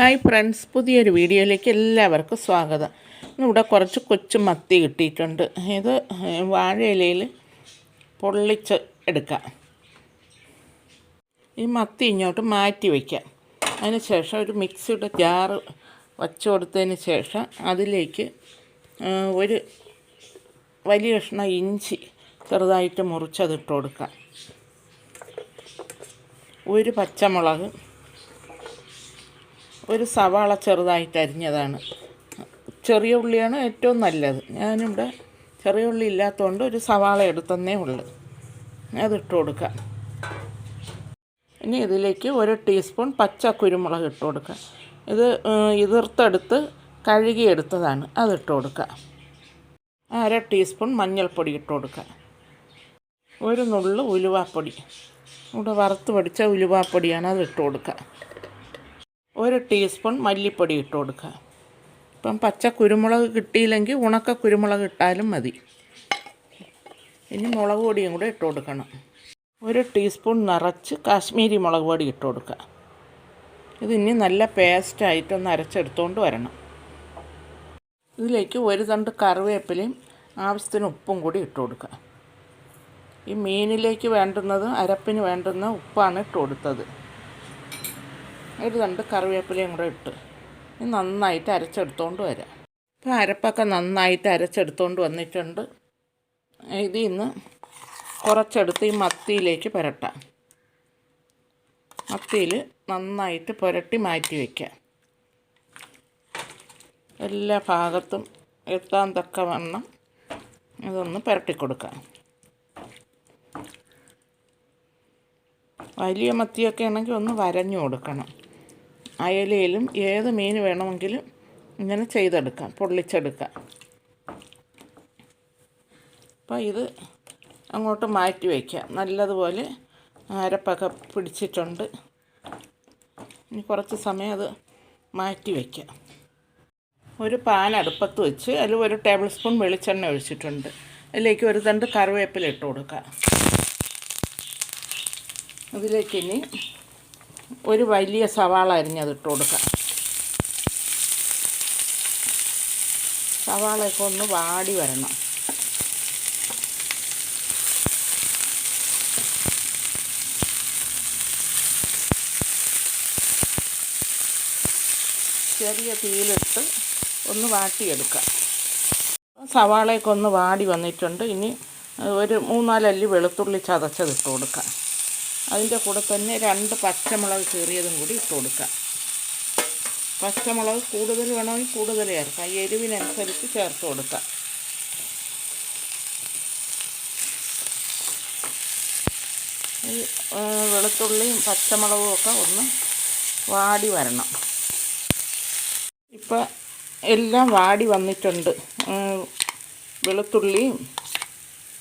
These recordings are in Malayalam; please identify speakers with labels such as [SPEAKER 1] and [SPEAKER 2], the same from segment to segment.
[SPEAKER 1] ഹായ് ഫ്രണ്ട്സ് പുതിയൊരു വീഡിയോയിലേക്ക് എല്ലാവർക്കും സ്വാഗതം. ഇവിടെ കുറച്ച് കൊച്ചു മത്തി കിട്ടിയിട്ടുണ്ട്. ഇത് വാഴയിലയിൽ പൊള്ളിച്ച് എടുക്കാം. ഈ മത്തി ഇങ്ങോട്ട് മാറ്റി വയ്ക്കാം. അതിന് ശേഷം ഒരു മിക്സിയുടെ ജാറ് വച്ചു കൊടുത്തതിന് ശേഷം അതിലേക്ക് ഒരു വലിയ കഷ്ണം ഇഞ്ചി ചെറുതായിട്ട് മുറിച്ചതിട്ട് കൊടുക്കാം. ഒരു പച്ചമുളക് ഒരു സവാള ചെറുതായിട്ട് അരിഞ്ഞതാണ്. ചെറിയ ഉള്ളിയാണ് ഏറ്റവും നല്ലത്. ഞാനിവിടെ ചെറിയ ഉള്ളി ഇല്ലാത്തതുകൊണ്ട് ഒരു സവാള എടുത്തന്നേ ഉള്ളു. അതിട്ട് കൊടുക്കാം. ഇനി ഇതിലേക്ക് ഒരു ടീസ്പൂൺ പച്ച കുരുമുളക് ഇട്ട് കൊടുക്കുക ഇത് ഇതിർത്തെടുത്ത് കഴുകിയെടുത്തതാണ്. അതിട്ട് കൊടുക്കുക അര ടീസ്പൂൺ മഞ്ഞൾപ്പൊടി ഇട്ട് കൊടുക്കുക ഒരു നുള്ളു ഉലുവാപ്പൊടി. ഇവിടെ വറുത്ത് പൊടിച്ച ഉലുവാപ്പൊടിയാണ് അത് ഇട്ട് കൊടുക്കുക ഒരു ടീസ്പൂൺ മല്ലിപ്പൊടി ഇട്ട് കൊടുക്കുക. ഇപ്പം പച്ച കുരുമുളക് കിട്ടിയില്ലെങ്കിൽ ഉണക്ക കുരുമുളക് ഇട്ടാലും മതി. ഇനി മുളക് പൊടിയും കൂടെ ഇട്ട് കൊടുക്കണം. ഒരു ടീസ്പൂൺ നിറച്ച് കാശ്മീരി മുളക് പൊടി ഇട്ട് കൊടുക്കുക. ഇത് ഇനി നല്ല പേസ്റ്റായിട്ടൊന്ന് അരച്ചെടുത്തുകൊണ്ട് വരണം. ഇതിലേക്ക് ഒരു തണ്ട് കറിവേപ്പിലയും ആവശ്യത്തിന് ഉപ്പും കൂടി ഇട്ട് കൊടുക്കുക. ഈ മീനിലേക്ക് വേണ്ടുന്നത് അരപ്പിന് വേണ്ടുന്ന ഉപ്പാണ് ഇട്ട് കൊടുത്തത്. ഒരു തണ്ട് കറിവേപ്പിലയും കൂടെ ഇട്ട് നന്നായിട്ട് അരച്ചെടുത്തോണ്ട് വരാം. ഇപ്പോൾ അരപ്പൊക്കെ നന്നായിട്ട് അരച്ചെടുത്തോണ്ട് വന്നിട്ടുണ്ട്. ഇതിൽ നിന്ന് കുറച്ചെടുത്ത് ഈ മത്തിയിലേക്ക് പുരട്ടാം. മത്തിയിൽ നന്നായിട്ട് പുരട്ടി മാറ്റി വയ്ക്കാം. എല്ലാ ഭാഗത്തും എത്താൻ തക്ക വണ്ണം ഇതൊന്ന് പുരട്ടി കൊടുക്കാം. വലിയ മത്തിയൊക്കെ ആണെങ്കിൽ ഒന്ന് വരഞ്ഞു കൊടുക്കണം. അയലയിലും ഏത് മീൻ വേണമെങ്കിലും ഇങ്ങനെ ചെയ്തെടുക്കാം പൊള്ളിച്ചെടുക്കാം. അപ്പോൾ ഇത് അങ്ങോട്ട് മാറ്റി വയ്ക്കാം. നല്ലതുപോലെ അരപ്പൊക്കെ പിടിച്ചിട്ടുണ്ട്. ഇനി കുറച്ച് സമയം അത് മാറ്റി വയ്ക്കാം. ഒരു പാൻ അടുപ്പത്ത് വെച്ച് അതിൽ ഒരു ടേബിൾ സ്പൂൺ വെളിച്ചെണ്ണ ഒഴിച്ചിട്ടുണ്ട്. അതിലേക്ക് ഒരു തണ്ട് കറിവേപ്പില ഇട്ട് കൊടുക്കുക അതിലേക്ക് ഇനി ഒരു വലിയ സവാള അരിഞ്ഞത് ഇട്ട് കൊടുക്കാം. സവാളയൊക്കെ ഒന്ന് വാടി വരണം. ചെറിയ തീയിലിട്ട് ഒന്ന് വാട്ടിയെടുക്കാം. സവാളയൊക്കെ ഒന്ന് വാടി വന്നിട്ടുണ്ട്. ഇനി ഒരു മൂന്നാലല്ലി വെളുത്തുള്ളി ചതച്ചതിട്ട് കൊടുക്കാം. അതിന്റെ കൂടെ തന്നെ രണ്ട് പച്ചമുളക് കീറിയതും കൂടി ഇട്ട് കൊടുക്കാം. പച്ചമുളക് കൂടുതൽ വേണമെങ്കിൽ കൂടുതൽ ചേർക്കാം. എരിവിനനുസരിച്ച് ചേർത്ത് കൊടുക്കാം. ഈ വെളുത്തുള്ളിയും പച്ചമുളകും ഒക്കെ ഒന്ന് വാടി വരണം. ഇപ്പം എല്ലാം വാടി വന്നിട്ടുണ്ട്. വെളുത്തുള്ളിയും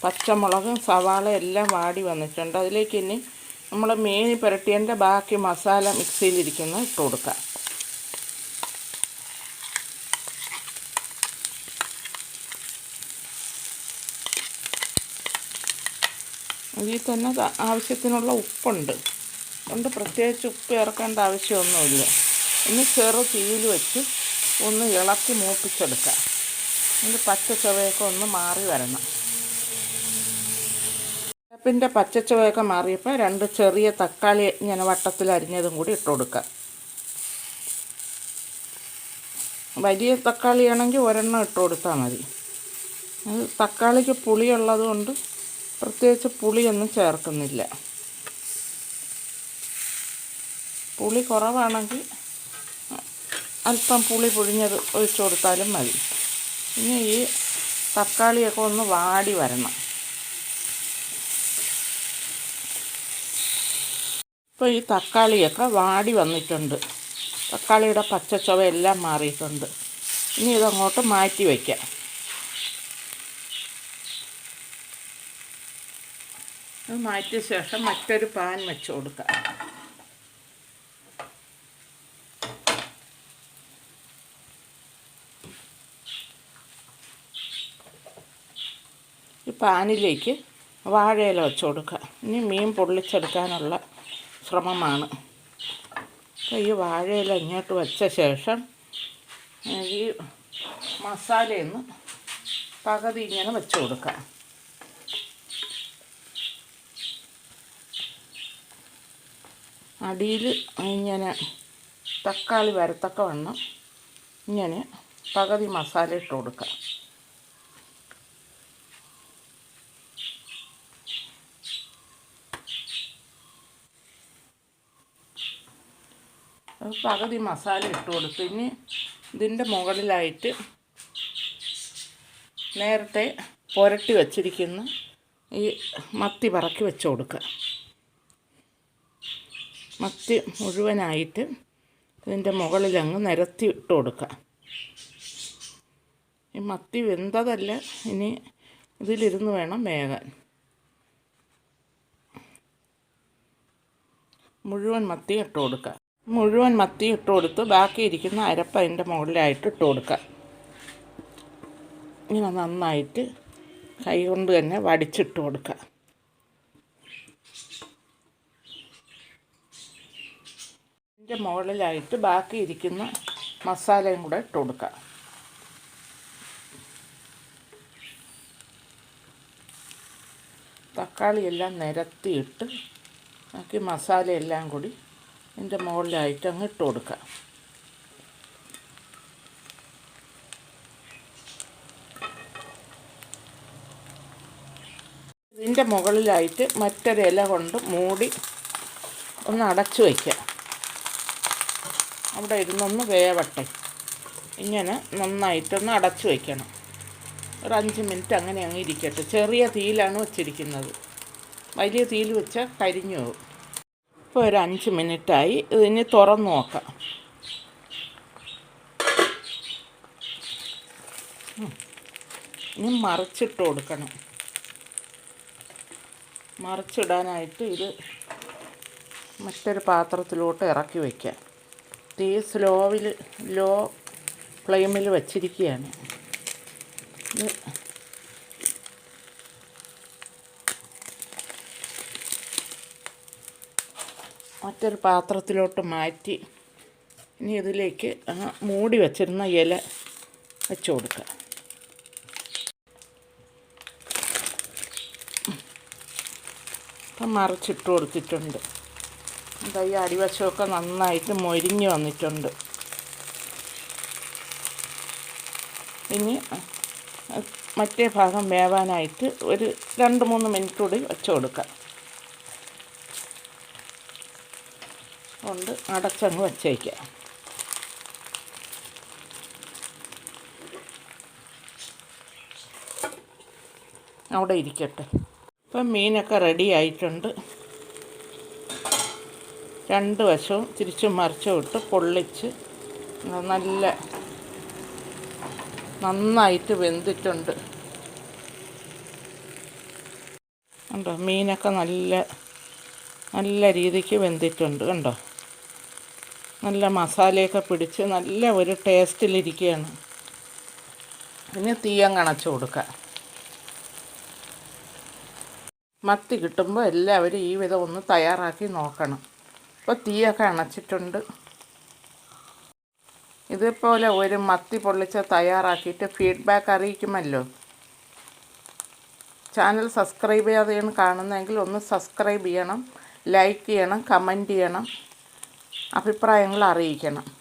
[SPEAKER 1] പച്ചമുളകും സവാള എല്ലാം വാടി വന്നിട്ടുണ്ട്. അതിലേക്ക് ഇനി നമ്മൾ മീൻ പുരട്ടിയതിന്റെ ബാക്കി മസാല മിക്സിയിലിരിക്കുന്ന ഇട്ട് കൊടുക്കുക ഇതിൽ തന്നെ ആവശ്യത്തിനുള്ള ഉപ്പുണ്ട്. അതുകൊണ്ട് പ്രത്യേകിച്ച് ഉപ്പ് ചേർക്കേണ്ട ആവശ്യമൊന്നുമില്ല. ഇനി ചെറു തീയിൽ വെച്ച് ഒന്ന് ഇളക്കി മൂപ്പിച്ചെടുക്കുക അതിന്റെ പച്ച ചുവയൊക്കെ ഒന്ന് മാറി വരണം. പിന്നെ പച്ചച്ചുവയൊക്കെ മാറിയപ്പോൾ രണ്ട് ചെറിയ തക്കാളി ഇങ്ങനെ വട്ടത്തിൽ അരിഞ്ഞതും കൂടി ഇട്ട് കൊടുക്കുക. വലിയ തക്കാളിയാണെങ്കിൽ ഒരെണ്ണം ഇട്ട് കൊടുത്താൽ മതി. തക്കാളിക്ക് പുളിയുള്ളത് കൊണ്ട് പ്രത്യേകിച്ച് പുളിയൊന്നും ചേർക്കുന്നില്ല. പുളി കുറവാണെങ്കിൽ അല്പം പുളി പുഴിഞ്ഞത് ഒഴിച്ചു കൊടുത്താലും മതി. ഇനി ഈ തക്കാളിയൊക്കെ ഒന്ന് വാടി വരണം. ഇപ്പോൾ ഈ തക്കാളിയൊക്കെ വാടി വന്നിട്ടുണ്ട്. തക്കാളിയുടെ പച്ചച്ചുവ എല്ലാം മാറിയിട്ടുണ്ട്. ഇനി ഇതങ്ങോട്ട് മാറ്റി വയ്ക്കാം മാറ്റിയ ശേഷം മറ്റൊരു പാൻ വെച്ച് കൊടുക്കാം. ഈ പാനിലേക്ക് വാഴയില വെച്ച് കൊടുക്കുക ഇനി മീൻ പൊള്ളിച്ചെടുക്കാനുള്ള ശ്രമമാണ്. അപ്പോൾ ഈ വാഴയില ഇങ്ങോട്ട് വെച്ച ശേഷം ഈ മസാലയൊന്ന് പകുതി ഇങ്ങനെ വെച്ച് കൊടുക്കാം. അടിയിൽ ഇങ്ങനെ തക്കാളി വരത്തക്ക വണ്ണം ഇങ്ങനെ പകുതി മസാല ഇട്ട് കൊടുക്കാം. അത് പകുതി മസാല ഇട്ട് കൊടുത്ത്. ഇനി ഇതിന്റെ മുകളിലായിട്ട് നേരത്തെ പുരട്ടി വച്ചിരിക്കുന്ന ഈ മത്തി പറക്കി വെച്ച് കൊടുക്കുക. മത്തി മുഴുവനായിട്ട് ഇതിന്റെ മുകളിലങ്ങ് നിരത്തി ഇട്ട് കൊടുക്കുക. ഈ മത്തി വെന്തതല്ല ഇനി ഇതിലിരുന്ന് വേണം വേകാൻ. മുഴുവൻ മത്തി ഇട്ട് കൊടുക്കുക. മുഴുവൻ മത്തി ഇട്ട് കൊടുത്ത് ബാക്കി ഇരിക്കുന്ന അരപ്പ് അതിന്റെ മുകളിലായിട്ട് ഇട്ട് കൊടുക്കുക ഇങ്ങനെ നന്നായിട്ട് കൈ കൊണ്ട് തന്നെ വടിച്ചിട്ട് കൊടുക്കുക. ഇതിന്റെ മുകളിലായിട്ട് ബാക്കി ഇരിക്കുന്ന മസാലയും കൂടെ ഇട്ട് കൊടുക്കുക. തക്കാളിയെല്ലാം നിരത്തിയിട്ട് ബാക്കി മസാലയെല്ലാം കൂടി ഇതിന്റെ മുകളിലായിട്ട് അങ്ങ് ഇട്ട് കൊടുക്കുക ഇതിന്റെ മുകളിലായിട്ട് മറ്റൊരില കൊണ്ട് മൂടി ഒന്ന് അടച്ചു വയ്ക്കുക അവിടെ ഇരുന്നൊന്ന് വേവട്ടെ. ഇങ്ങനെ നന്നായിട്ടൊന്ന് അടച്ചു വയ്ക്കണം ഒരു അഞ്ച് മിനിറ്റ് അങ്ങനെ അങ്ങ് ഇരിക്കട്ടെ. ചെറിയ തീയിലാണ് വെച്ചിരിക്കുന്നത്. വലിയ തീയിൽ വെച്ചാൽ കരിഞ്ഞു പോകും. ഇപ്പോൾ ഒരു അഞ്ച് മിനിറ്റായി. ഇതിനി തുറന്ന് നോക്കാം. ഇനി മറിച്ചിട്ട് കൊടുക്കണം. മറിച്ചിടാനായിട്ട് ഇത് മറ്റൊരു പാത്രത്തിലോട്ട് ഇറക്കി വയ്ക്കാം തീ സ്ലോവിൽ ലോ ഫ്ലെയിമിൽ വച്ചിരിക്കുകയാണ്. ഇത് മറ്റൊരു പാത്രത്തിലോട്ട് മാറ്റി ഇനി ഇതിലേക്ക് ആ മൂടി വച്ചിരുന്ന ഇല വെച്ച് കൊടുക്കുക. അപ്പം മറിച്ചിട്ട് കൊടുത്തിട്ടുണ്ട്. എന്താ ഈ അടിവശമൊക്കെ നന്നായിട്ട് മൊരിഞ്ഞ് വന്നിട്ടുണ്ട്. ഇനി മറ്റേ ഭാഗം വേവാനായിട്ട് ഒരു രണ്ട് മൂന്ന് മിനിറ്റ് കൂടി വെച്ച് കൊടുക്കാം കൊണ്ട് അടച്ചങ്ങ് വച്ചേക്കാം അവിടെ ഇരിക്കട്ടെ. ഇപ്പം മീനൊക്കെ റെഡി ആയിട്ടുണ്ട്. രണ്ട് വശവും തിരിച്ചും മറിച്ചും ഇട്ട് പൊള്ളിച്ച് നല്ല നന്നായിട്ട് വെന്തിട്ടുണ്ട്. കണ്ടോ? മീനൊക്കെ നല്ല നല്ല രീതിക്ക് വെന്തിട്ടുണ്ട്. കണ്ടോ? നല്ല മസാലയൊക്കെ പിടിച്ച് നല്ല ഒരു ടേസ്റ്റിലിരിക്കുകയാണ് ഇനി തീയം കണച്ച് കൊടുക്കുക മത്തി കിട്ടുമ്പോൾ എല്ലാവരും ഈ വിധം ഒന്ന് തയ്യാറാക്കി നോക്കണം. ഇപ്പോൾ തീയൊക്കെ അണച്ചിട്ടുണ്ട്. ഇതുപോലെ ഒരു മത്തി പൊള്ളിച്ച തയ്യാറാക്കിയിട്ട് ഫീഡ്ബാക്ക് അറിയിക്കുമല്ലോ. ചാനൽ സബ്സ്ക്രൈബ് ചെയ്യാതെയാണ് കാണുന്നതെങ്കിൽ ഒന്ന് സബ്സ്ക്രൈബ് ചെയ്യണം ലൈക്ക് ചെയ്യണം കമന്റ് ചെയ്യണം. അഭിപ്രായങ്ങൾ അറിയിക്കണം.